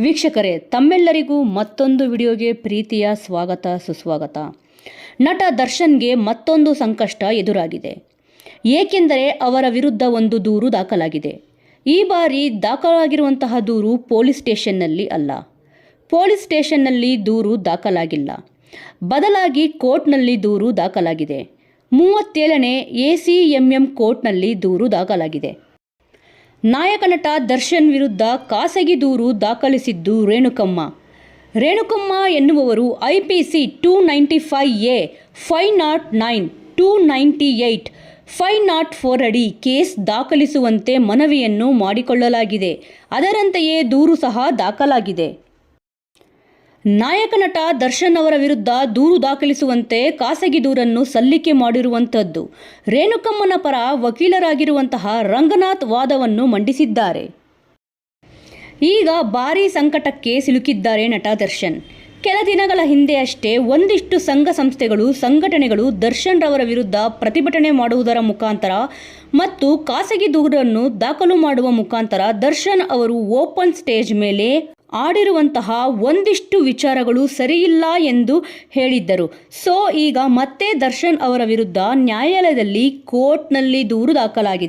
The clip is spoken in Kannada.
ವೀಕ್ಷಕರೇ, ತಮ್ಮೆಲ್ಲರಿಗೂ ಮತ್ತೊಂದು ವಿಡಿಯೋಗೆ ಪ್ರೀತಿಯ ಸ್ವಾಗತ, ಸುಸ್ವಾಗತ. ನಟ ದರ್ಶನ್ಗೆ ಮತ್ತೊಂದು ಸಂಕಷ್ಟ ಎದುರಾಗಿದೆ. ಏಕೆಂದರೆ ಅವರ ವಿರುದ್ಧ ಒಂದು ದೂರು ದಾಖಲಾಗಿದೆ. ಈ ಬಾರಿ ದಾಖಲಾಗಿರುವಂತಹ ದೂರು ಪೊಲೀಸ್ ಸ್ಟೇಷನ್ನಲ್ಲಿ ಅಲ್ಲ. ಪೊಲೀಸ್ ಸ್ಟೇಷನ್ನಲ್ಲಿ ದೂರು ದಾಖಲಾಗಿಲ್ಲ. ಬದಲಾಗಿ ಕೋರ್ಟ್ನಲ್ಲಿ ದೂರು ದಾಖಲಾಗಿದೆ. ಮೂವತ್ತೇಳನೇ ಎ ಸಿ ಎಂ ಎಂ ಕೋರ್ಟ್ನಲ್ಲಿ ದೂರು ದಾಖಲಾಗಿದೆ. ನಾಯಕ ನಟ ದರ್ಶನ್ ವಿರುದ್ಧ ಖಾಸಗಿ ದೂರು ದಾಖಲಿಸಿದ್ದು ರೇಣುಕಮ್ಮ. ರೇಣುಕಮ್ಮ ಎನ್ನುವವರು I P C two ninety five A five nought nine, two ninety eight five nought four ಅಡಿ ಕೇಸ್ ದಾಖಲಿಸುವಂತೆ ಮನವಿಯನ್ನು ಮಾಡಿಕೊಳ್ಳಲಾಗಿದೆ. ಅದರಂತೆಯೇ ದೂರು ಸಹ ದಾಖಲಾಗಿದೆ. ನಾಯಕ ನಟ ದರ್ಶನ್ ಅವರ ವಿರುದ್ಧ ದೂರು ದಾಖಲಿಸುವಂತೆ ಖಾಸಗಿ ದೂರನ್ನು ಸಲ್ಲಿಕೆ ಮಾಡಿರುವಂಥದ್ದು. ರೇಣುಕಮ್ಮನ ಪರ ವಕೀಲರಾಗಿರುವಂತಹ ರಂಗನಾಥ್ ವಾದವನ್ನು ಮಂಡಿಸಿದ್ದಾರೆ. ಈಗ ಭಾರೀ ಸಂಕಟಕ್ಕೆ ಸಿಲುಕಿದ್ದಾರೆ ನಟ ದರ್ಶನ್. ಕೆಲ ದಿನಗಳ ಹಿಂದೆ ಅಷ್ಟೇ ಒಂದಿಷ್ಟು ಸಂಘ ಸಂಸ್ಥೆಗಳು, ಸಂಘಟನೆಗಳು ದರ್ಶನ್ ರವರ ವಿರುದ್ಧ ಪ್ರತಿಭಟನೆ ಮಾಡುವುದರ ಮುಖಾಂತರ ಮತ್ತು ಖಾಸಗಿ ದೂರನ್ನು ದಾಖಲು ಮಾಡುವ ಮುಖಾಂತರ ದರ್ಶನ್ ಅವರು ಓಪನ್ ಸ್ಟೇಜ್ ಮೇಲೆ ಆಡಿರುವಂತಹ ಒಂದಿಷ್ಟು ವಿಚಾರಗಳು ಸರಿಯಿಲ್ಲ ಎಂದು ಹೇಳಿದ್ದರು. ಸೊ, ಈಗ ಮತ್ತೆ ದರ್ಶನ್ ಅವರ ವಿರುದ್ಧ ನ್ಯಾಯಾಲಯದಲ್ಲಿ ಕೋರ್ಟ್ನಲ್ಲಿ ದೂರು ದಾಖಲಾಗಿದೆ.